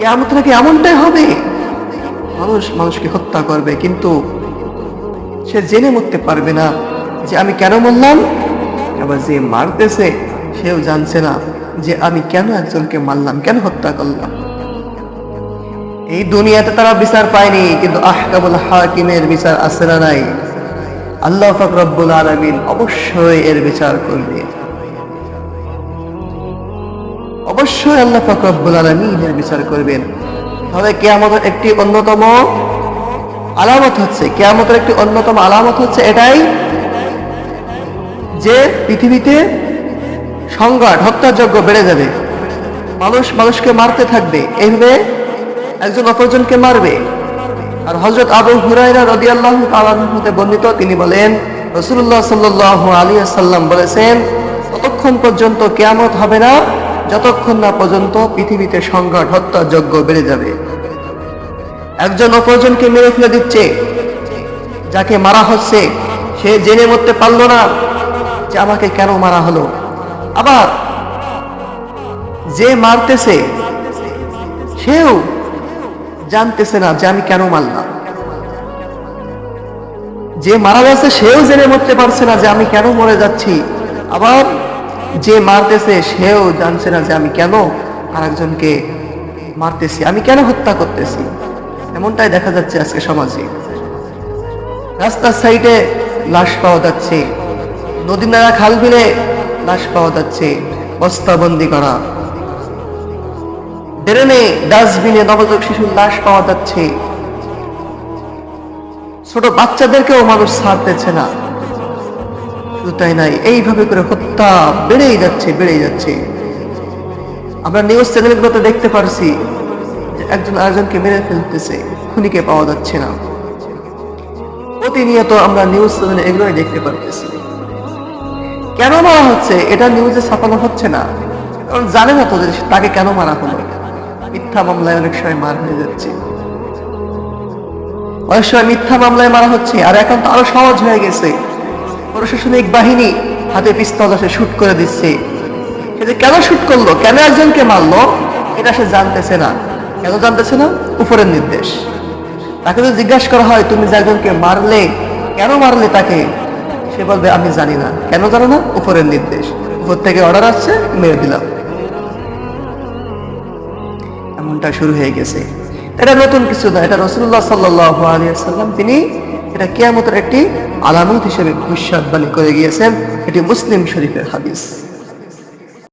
কেমন নাকি এমনটাই হবে? মানুষ মানুষকে হত্যা করবে, কিন্তু সে জেনে মরতে পারবে না যে আমি কেন মরলাম, আবার যে মারতেছে সেও জানছে না যে আমি কেন একজনকে মারলাম, কেন হত্যা করলাম। এই দুনিয়াতে তারা বিচার পায়নি, কিন্তু আহকাবুল হাকিমের বিচার আছে না নাই। আল্লাহ ফাকরাবুল আলমিন অবশ্যই এর বিচার করবে। অবশ্যই আল্লাহ ফাকরাবুল আলমিন এর বিচার করবেন। তবে কেয়ামতের একটি অন্যতম আলামত হচ্ছে, কেয়ামতের একটি অন্যতম আলামত হচ্ছে এটাই যে পৃথিবীতে সংঘাত হত্যাযজ্ঞ বেড়ে যাবে। মানুষ মানুষকে মারতে থাকবে, এইভাবে একজন অপরজনকে মারবে। আর হজরত আবু হুরাইরা রদি আল্লাহ হতে বর্ণিত, তিনি বলেন রসুল্লাহ সাল্লাহ আলী সাল্লাম বলেছেন, ততক্ষণ পর্যন্ত কেয়ামত হবে না যতক্ষণ না পর্যন্ত পৃথিবীতে সংঘাত হত্যাযজ্ঞ বেড়ে যাবে। একজন অপরজনকে মেরে ফেলে দিচ্ছে, যাকে মারা হচ্ছে, সে জেনে মরতে পারল না যে আমাকে কেন মারা হলো। আবার যে মারতেছে, সেও জানতেছে না যে আমি কেন মারলাম। যে মারা গেছে, সেও জেনে মরতে পারছে না যে আমি কেন মরে যাচ্ছি। আবার যে মারতেছে, সেও জানছে না যে আমি কেন আরেকজনকে মারতেছি। আমি কেন হত্যা করতেছি? এমনটাই দেখা যাচ্ছে আজকে সমাজে। রাস্তার সাইডে লাশ পাওয়া যাচ্ছে। নদী নালা খাল বিলে লাশ পাওয়া যাচ্ছে। বস্তাবন্দি করা। ড্রেনে ডাস্টবিনে নবজাতক শিশুর লাশ পাওয়া যাচ্ছে। ছোট বাচ্চাদেরকেও মানুষ ছাড়তেছে না। তাই নাই। এইভাবে করে হত্যা বেড়েই যাচ্ছে বেড়েই যাচ্ছে। আমরা নিউজ চ্যানেলগুলোতে দেখতে পারছি যে একজন আরেকজনকে মেরে ফেলতেছে, খুনিকে পাওয়া যাচ্ছে না। প্রতিনিয়ত আমরা নিউজ চ্যানেলে এগুলোই দেখতে পারতেছি। কেন মারা হচ্ছে? এটা নিউজে ছাপানো হচ্ছে না। কারণ জানে না তো যে তাকে কেন মারা হলো। মিথ্যা মামলায় অনেক সময় মার হয়ে যাচ্ছে। অনেক সময় মিথ্যা মামলায় মারা হচ্ছে। আর এখন তো আরও সহজ হয়ে গেছে। প্রশাসনিক বাহিনী হাতে পিস্তল সে শুট করে দিচ্ছে। সে যে কেন শুট করল? কেন একজনকে মারলো? এটা সে জানতেছে না। কেন জানতেছে না? উপরের নির্দেশ। তাকে যদি জিজ্ঞাসা করা হয়, তুমি যে একজনকে মারলে, কেন মারলে তাকে? সে বলবে, আমি জানি না। কেন জানো না? উপরের নির্দেশ। উপর থেকে অর্ডার আসছে, মেরে দিলাম এমনটা শুরু হয়ে গেছে। এটা নতুন কিছু না। এটা রসুল্লাহ সাল্লাহ আলিয়াল্লাম তিনি এটা কেয়ামতের একটি আলামত হিসেবে ভবিষ্যৎবাণী করে গিয়েছেন এটি মুসলিম শরীফের হাদিস।